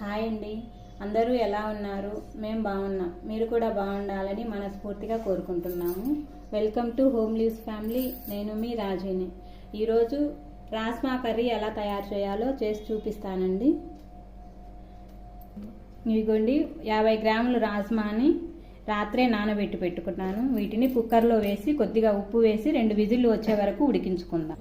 Hi అండి. అందరూ ఎలా ఉన్నారు? మేము బాగున్నాం. మీరు కూడా బాగుండాలని మనస్ఫూర్తిగా కోరుకుంటున్నాము. Welcome to home leaves family. నేను మీ రాజుని. ఈరోజు రాస్మా కర్రీ ఎలా తయారు చేయాలో చేసి చూపిస్తానండి. ఇదిగోండి యాభై గ్రాములు రాజ్మాని రాత్రే నానబెట్టి పెట్టుకున్నాను. వీటిని కుక్కర్లో వేసి కొద్దిగా ఉప్పు వేసి రెండు విజిల్లు వచ్చే వరకు ఉడికించుకుందాం.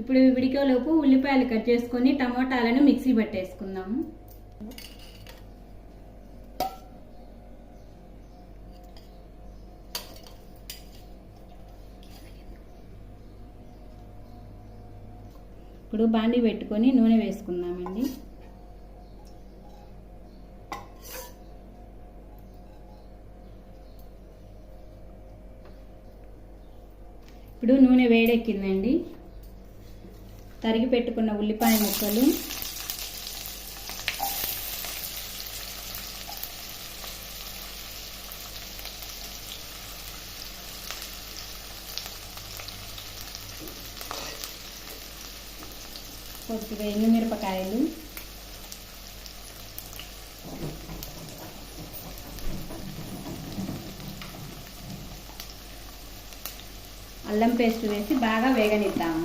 ఇప్పుడు విడికోలోపు ఉల్లిపాయలు కట్ చేసుకొని టమోటాలను మిక్సీ పట్టేసుకుందాము. ఇప్పుడు బాండి పెట్టుకొని నూనె వేసుకుందామండి. ఇప్పుడు నూనె వేడెక్కిందండి. తరిగి పెట్టుకున్న ఉల్లిపాయ ముక్కలు కొద్దిగా ఎండుమిరపకాయలు. అల్లం పేస్ట్ వేసి బాగా వేగనిద్దాము.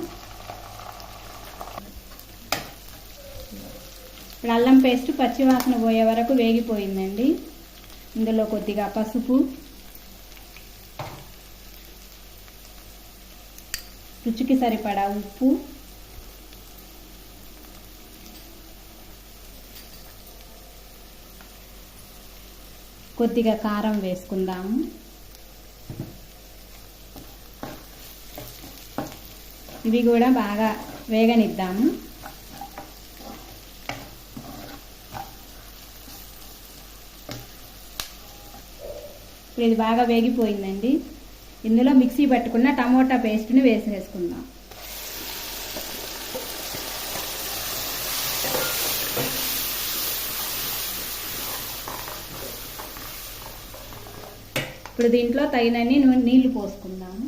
ఇప్పుడు అల్లం పేస్ట్ పచ్చివాసన పోయే వరకు వేగిపోయిందండి. ఇందులో కొద్దిగా పసుపు. రుచికి సరిపడా ఉప్పు. కొద్దిగా కారం వేసుకుందాము. ఇవి కూడా బాగా వేగనిద్దాము. ఇప్పుడు ఇది బాగా వేగిపోయిందండి. ఇందులో మిక్సీ పట్టుకున్న టమోటా పేస్ట్ని వేసేసుకుందాం. ఇప్పుడు దీంట్లో తగినన్ని నీళ్ళు పోసుకుందాము.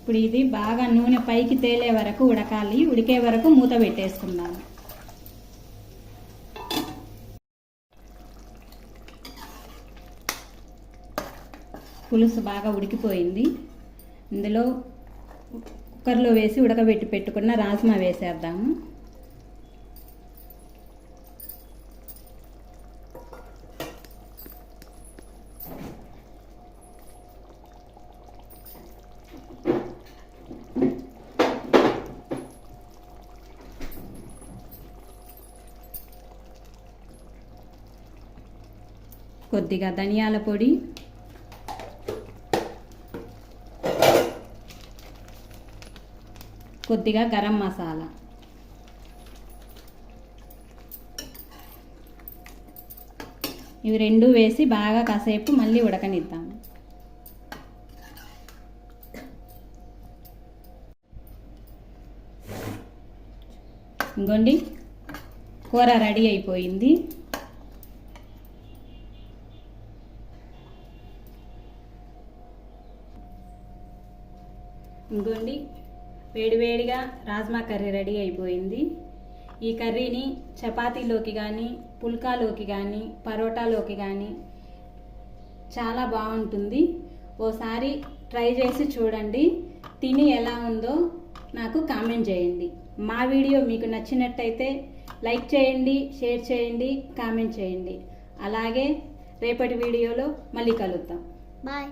ఇప్పుడు ఇది బాగా నూనె పైకి తేలే వరకు ఉడకాలి. ఉడికే వరకు మూత పెట్టేసుకుందాము. పులుసు బాగా ఉడికిపోయింది. ఇందులో కుక్కర్లో వేసి ఉడకబెట్టి పెట్టుకున్న రాజ్మా వేసేద్దాము కొద్దిగా ధనియాల పొడి కొద్దిగా గరం మసాలా. ఇవి రెండు వేసి బాగా కాసేపు మళ్ళీ ఉడకనిద్దాం. ఇంకోండి కూర రెడీ అయిపోయింది. ఇంకోండి వేడివేడిగా రాజ్మా కర్రీ రెడీ అయిపోయింది. ఈ కర్రీని చపాతీలోకి కానీ పుల్కాలోకి కానీ పరోటాలోకి కానీ చాలా బాగుంటుంది. ఓసారి ట్రై చేసి చూడండి. తిని ఎలా ఉందో నాకు కామెంట్ చేయండి. మా వీడియో మీకు నచ్చినట్టయితే లైక్ చేయండి షేర్ చేయండి కామెంట్ చేయండి. అలాగే రేపటి వీడియోలో మళ్ళీ కలుద్దాం. బాయ్.